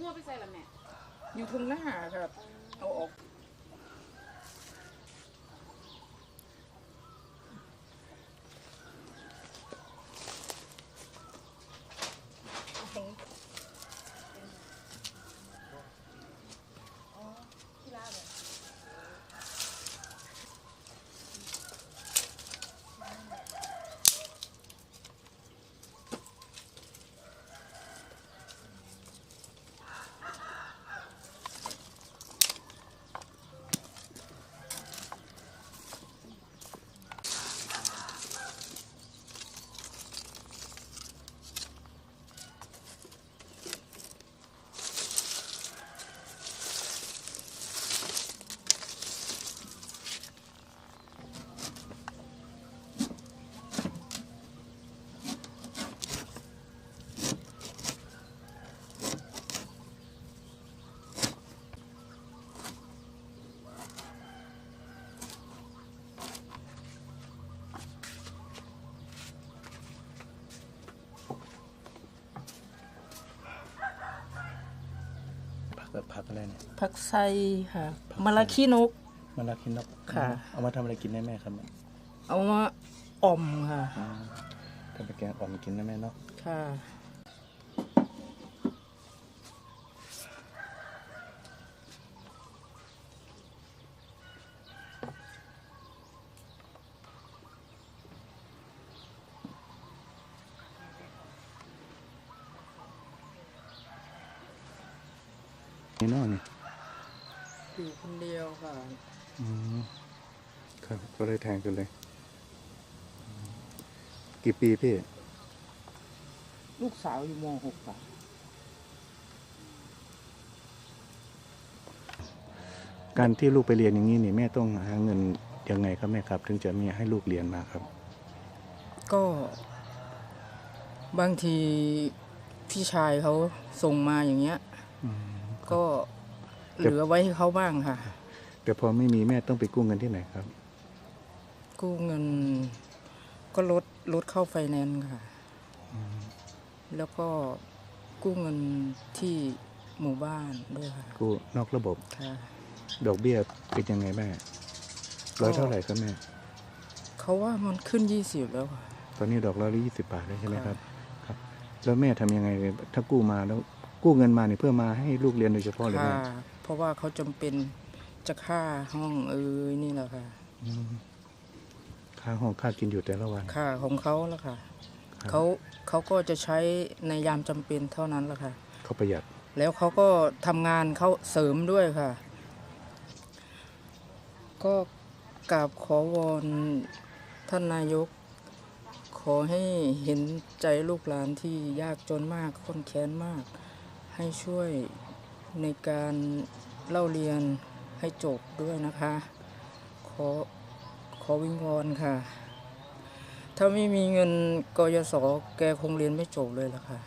งัวไปใส่ละแม่อยู่ทุ่งหน้าครับ เอาออก อะไรเนี่ยผักไซค่ะผักไซมะละขี้นกมันรักกินนกค่ะ เอามาทำอะไรกินได้แม่ครับเนี่ยเอามาอ่อมค่ะอืมทำไปแกงอ่อมกินได้แม่เนาะค่ะ นี่เนาะนี่อยู่คนเดียวค่ะอืมครับก็เลยแทงกันเลยอืมกี่ปีพี่ ลูกสาวอยู่ม .6 ค่ะการที่ลูกไปเรียนอย่างนี้นี่แม่ต้องหาเงินยังไงครับแม่ครับ ถึงจะมีให้ลูกเรียนมาครับ ก็ บางทีพี่ชายเขาส่งมาอย่างเงี้ย อืม ก็เหลือไว้ให้เขาบ้างค่ะ แต่พอไม่มีแม่ต้องไปกู้เงินที่ไหนครับ กู้เงินก็ลดลดเข้าไฟแนนซ์ค่ะ แล้วก็กู้เงินที่หมู่บ้านด้วยค่ะ กู้นอกระบบค่ะดอกเบี้ยเป็นยังไงแม่ร้อยเท่าไหร่ครับแม่เขาว่ามันขึ้นยี่สิบแล้วค่ะ ตอนนี้ดอกร้อยละยี่สิบบาทแล้วใช่ไหมครับ ครับ แล้วแม่ทำยังไงถ้ากู้มาแล้ว กู้เงินมาเนี่ยเพื่อมาให้ลูกเรียนโดยเฉพาะเลยค่ะแม่เพราะว่าเขาจำเป็นจะค่าห้องเอ้ยนี่แหละค่ะ อืมค่าห้องค่ากินอยู่แต่ละวัน ค่าของเขาแล้วค่ะครับ เขาเขาก็จะใช้ในยามจำเป็นเท่านั้นแหละค่ะ เขาประหยัดแล้วเขาก็ทำงานเขาเสริมด้วยค่ะ ก็กราบขอวอนท่านนายก ขอให้เห็นใจลูกหลานที่ยากจนมากคนแค้นมาก ให้ช่วยในการเล่าเรียนให้จบด้วยนะคะ ขอขอวิงวอนค่ะ ถ้าไม่มีเงินกยศแกคงเรียนไม่จบเลยล่ะค่ะ